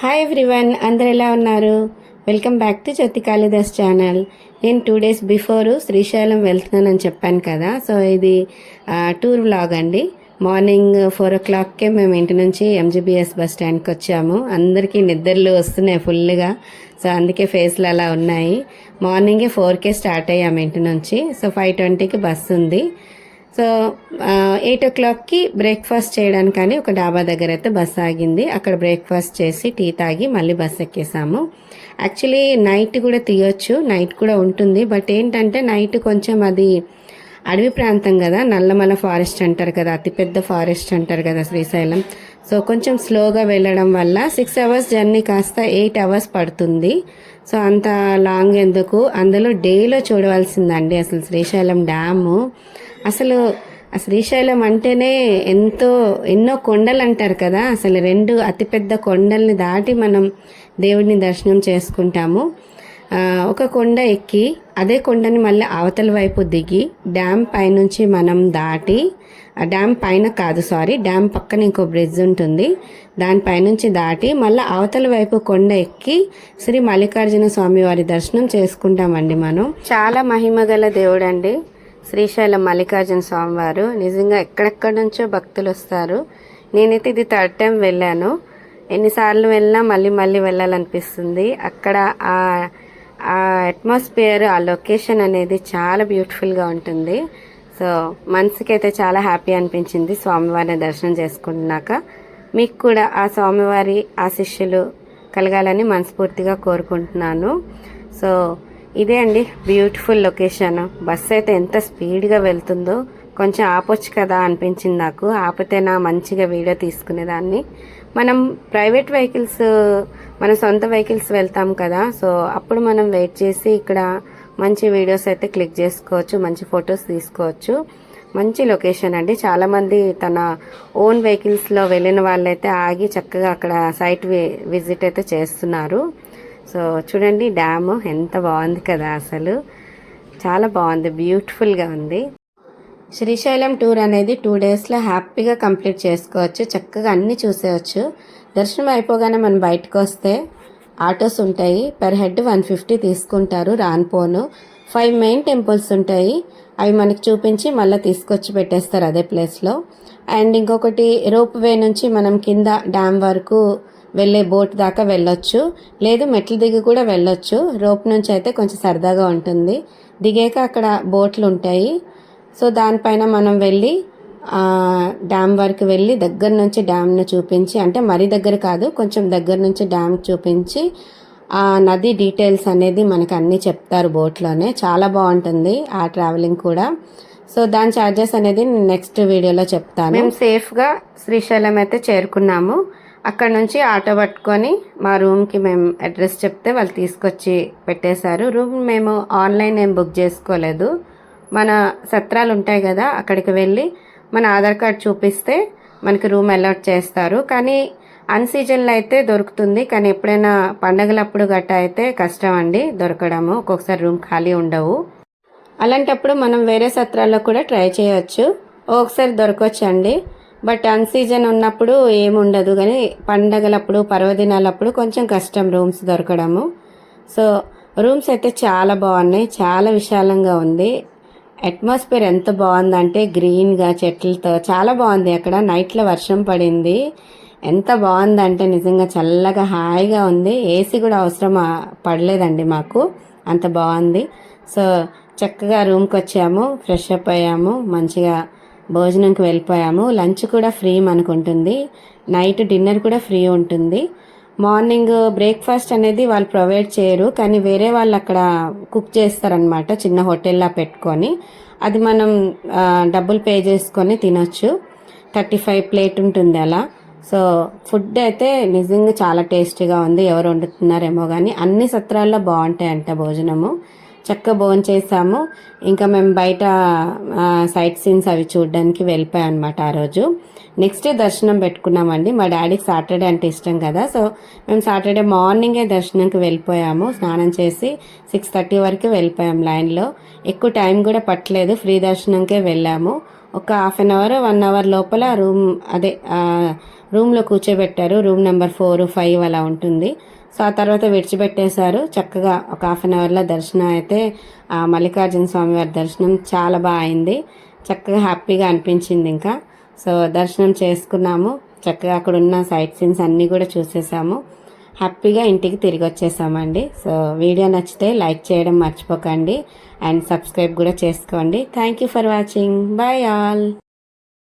Hi everyone అందరు ఎలా ఉన్నారు? Welcome back to Jyothi Kalidas channel నేను టూ డేస్ బిఫోర్ శ్రీశైలం వెళ్తున్నానని చెప్పాను కదా సో ఇది టూర్ వ్లాగ్ అండి. మార్నింగ్ ఫోర్ ఓ క్లాక్కే మేము ఇంటి నుంచి ఎంజీబీఎస్ బస్ స్టాండ్కి వచ్చాము. అందరికీ నిద్రలు వస్తున్నాయి ఫుల్గా సో అందుకే ఫేస్లు అలా ఉన్నాయి. మార్నింగే ఫోర్కే స్టార్ట్ అయ్యాము ఇంటి నుంచి. సో ఫైవ్ ట్వంటీకి బస్సు ఉంది. సో ఎయిట్ ఓ క్లాక్కి బ్రేక్ఫాస్ట్ చేయడానికని ఒక డాబా దగ్గర అయితే బస్ ఆగింది. అక్కడ బ్రేక్ఫాస్ట్ చేసి టీ తాగి మళ్ళీ బస్ ఎక్కేసాము. యాక్చువల్లీ నైట్ కూడా తీయొచ్చు నైట్ కూడా ఉంటుంది. బట్ ఏంటంటే నైట్ కొంచెం అది అడవి ప్రాంతం కదా నల్లమల ఫారెస్ట్ అంటారు కదా అతిపెద్ద ఫారెస్ట్ అంటారు కదా శ్రీశైలం. సో కొంచెం స్లోగా వెళ్ళడం వల్ల సిక్స్ అవర్స్ జర్నీ కాస్త ఎయిట్ అవర్స్ పడుతుంది. సో అంత లాంగ్ ఎందుకు? అందులో డేలో చూడవలసిందండి అసలు శ్రీశైలం డ్యాము. అసలు శ్రీశైలం అంటేనే ఎంతో ఎన్నో కొండలు అంటారు కదా? అసలు రెండు అతిపెద్ద కొండల్ని దాటి మనం దేవుడిని దర్శనం చేసుకుంటాము. ఒక కొండ ఎక్కి అదే కొండని మళ్ళీ అవతల వైపు దిగి డ్యామ్ పైనుంచి మనం దాటి ఆ డ్యామ్ పైన కాదు సారీ డ్యామ్ పక్కన ఇంకో బ్రిడ్జ్ ఉంటుంది. దానిపైనుంచి దాటి మళ్ళీ అవతల వైపు కొండ ఎక్కి శ్రీ మల్లికార్జున స్వామి వారి దర్శనం చేసుకుంటామండి మనం. చాలా మహిమ గల దేవుడు అండి శ్రీశైలం మల్లికార్జున స్వామివారు నిజంగా ఎక్కడెక్కడి నుంచో భక్తులు వస్తారు. నేనైతే ఇది థర్డ్ టైం వెళ్ళాను. ఎన్నిసార్లు వెళ్ళినా మళ్ళీ మళ్ళీ వెళ్ళాలనిపిస్తుంది. అక్కడ ఆ ఆ అట్మాస్ఫియర్ ఆ లొకేషన్ అనేది చాలా బ్యూటిఫుల్గా ఉంటుంది. సో మనసుకి అయితే చాలా హ్యాపీ అనిపించింది స్వామివారిని దర్శనం చేసుకున్నాక. మీకు కూడా ఆ స్వామివారి ఆశిష్యులు కలగాలని మనస్ఫూర్తిగా కోరుకుంటున్నాను. సో ఇదే అండి బ్యూటిఫుల్ లొకేషన్. బస్సు అయితే ఎంత స్పీడ్గా వెళ్తుందో కొంచెం ఆపొచ్చు కదా అనిపించింది నాకు. ఆపితేనా మంచిగా వీడియో తీసుకునేదాన్ని. మనం ప్రైవేట్ వెహికల్స్ మన సొంత వెహికల్స్ వెళ్తాం కదా. సో అప్పుడు మనం వెయిట్ చేసి ఇక్కడ మంచి వీడియోస్ అయితే క్లిక్ చేసుకోవచ్చు మంచి ఫొటోస్ తీసుకోవచ్చు. మంచి లొకేషన్ అండి. చాలామంది తన ఓన్ వెహికల్స్లో వెళ్ళిన వాళ్ళైతే ఆగి చక్కగా అక్కడ సైట్ విజిట్ అయితే చేస్తున్నారు. సో చూడండి డ్యామ్ ఎంత బాగుంది కదా అసలు. చాలా బాగుంది బ్యూటిఫుల్గా ఉంది. శ్రీశైలం టూర్ అనేది టూ డేస్లో హ్యాపీగా కంప్లీట్ చేసుకోవచ్చు చక్కగా అన్నీ చూసేయచ్చు. దర్శనం అయిపోగానే మనం బయటకు వస్తే ఆటోస్ ఉంటాయి. పర్ హెడ్ వన్ ఫిఫ్టీ తీసుకుంటారు రాన్పోను ఫైవ్ మెయిన్ టెంపుల్స్ ఉంటాయి. అవి మనకి చూపించి మళ్ళీ తీసుకొచ్చి పెట్టేస్తారు అదే ప్లేస్లో అండ్ ఇంకొకటి రోప్ వే నుంచి మనం కింద డ్యామ్ వరకు వెళ్ళే బోట్ దాకా వెళ్ళొచ్చు. లేదు మెట్ల దిగి కూడా వెళ్ళొచ్చు. రోప్ నుంచి అయితే కొంచెం సరదాగా ఉంటుంది. దిగాక అక్కడ బోట్లు ఉంటాయి. సో దానిపైన మనం వెళ్ళి డ్యామ్ వరకు వెళ్ళి దగ్గర నుంచి డ్యామ్ను చూపించి అంటే మరీ దగ్గర కాదు కొంచెం దగ్గర నుంచి డ్యామ్ చూపించి ఆ నది డీటెయిల్స్ అనేది మనకు అన్నీ చెప్తారు బోట్లోనే. చాలా బాగుంటుంది ఆ ట్రావెలింగ్ కూడా. సో దాని ఛార్జెస్ అనేది నేను నెక్స్ట్ వీడియోలో చెప్తాను. మేము సేఫ్గా శ్రీశైలం అయితే చేరుకున్నాము. అక్కడ నుంచి ఆటో పట్టుకొని మా రూమ్కి మేము అడ్రస్ చెప్తే వాళ్ళు తీసుకొచ్చి పెట్టేశారు. రూమ్ మేము ఆన్లైన్ ఏం బుక్ చేసుకోలేదు. మన సత్రాలు ఉంటాయి కదా అక్కడికి వెళ్ళి మన ఆధార్ కార్డ్ చూపిస్తే మనకి రూమ్ అలాట్ చేస్తారు. కానీ అన్ సీజన్లో అయితే దొరుకుతుంది. కానీ ఎప్పుడైనా పండగలప్పుడు గట్టా అయితే కష్టం అండి దొరకడము. ఒక్కొక్కసారి రూమ్ ఖాళీ ఉండవు. అలాంటప్పుడు మనం వేరే సత్రాల్లో కూడా ట్రై చేయొచ్చు. ఒకసారి దొరకవచ్చండి బట్ అన్ సీజన్ ఉన్నప్పుడు ఏముండదు. కానీ పండగలప్పుడు పర్వదినాలప్పుడు కొంచెం కష్టం రూమ్స్ దొరకడము. సో రూమ్స్ అయితే చాలా బాగున్నాయి. చాలా విశాలంగా ఉంది. అట్మాస్ఫియర్ ఎంత బాగుందంటే గ్రీన్గా చెట్లతో చాలా బాగుంది అక్కడ. నైట్లో వర్షం పడింది. ఎంత బాగుందంటే నిజంగా చల్లగా హాయిగా ఉంది. ఏసీ కూడా అవసరం పడలేదండి మాకు. అంత బాగుంది. సో చక్కగా రూమ్కి వచ్చాము ఫ్రెష్ అప్ అయ్యాము మంచిగా భోజనంకి వెళ్ళిపోయాము. లంచ్ కూడా ఫ్రీ మనకు ఉంటుంది నైట్ డిన్నర్ కూడా ఫ్రీ ఉంటుంది. మార్నింగ్ బ్రేక్ఫాస్ట్ అనేది వాళ్ళు ప్రొవైడ్ చేయరు కానీ వేరే వాళ్ళు అక్కడ కుక్ చేస్తారనమాట చిన్న హోటల్లా పెట్టుకొని. అది మనం డబ్బులు పే చేసుకొని తినొచ్చు. థర్టీ ఫైవ్ ప్లేట్ ఉంటుంది అలా. సో ఫుడ్ అయితే నిజంగా చాలా టేస్టీగా ఉంది ఎవరు వండుతున్నారేమో కానీ అన్ని సత్రాల్లో బాగుంటాయంట భోజనము. చక్కగా భోజనం చేసాము ఇంకా మేము బయట సైట్ సీన్స్ అవి చూడడానికి వెళ్ళిపోయాం అనమాట ఆ రోజు. నెక్స్ట్ డే దర్శనం పెట్టుకున్నామండి. మా డాడీకి సాటర్డే అంటే ఇష్టం కదా. సో మేము సాటర్డే మార్నింగే దర్శనంకి వెళ్ళిపోయాము. స్నానం చేసి సిక్స్ థర్టీ వరకు వెళ్ళిపోయాం లైన్లో ఎక్కువ టైం కూడా పట్టలేదు. ఫ్రీ దర్శనంకే వెళ్ళాము. ఒక half an hour one hour లోపల రూమ్ అదే రూమ్లో కూర్చోబెట్టారు. రూమ్ నెంబర్ ఫోర్ ఫైవ్ అలా ఉంటుంది. సో ఆ తర్వాత విడిచిపెట్టేశారు. చక్కగా ఒక హాఫ్ అన్ అవర్లో దర్శనం అయితే ఆ మల్లికార్జున స్వామి వారి దర్శనం చాలా బాగా అయింది. చక్కగా హ్యాపీగా అనిపించింది ఇంకా. సో దర్శనం చేసుకున్నాము. చక్కగా అక్కడ ఉన్న సైట్ సీన్స్ అన్నీ కూడా చూసేసాము. హ్యాపీగా ఇంటికి తిరిగి వచ్చేసామండి. సో వీడియో నచ్చితే లైక్ చేయడం మర్చిపోకండి. అండ్ సబ్స్క్రైబ్ కూడా చేసుకోండి. Thank you for watching. Bye all.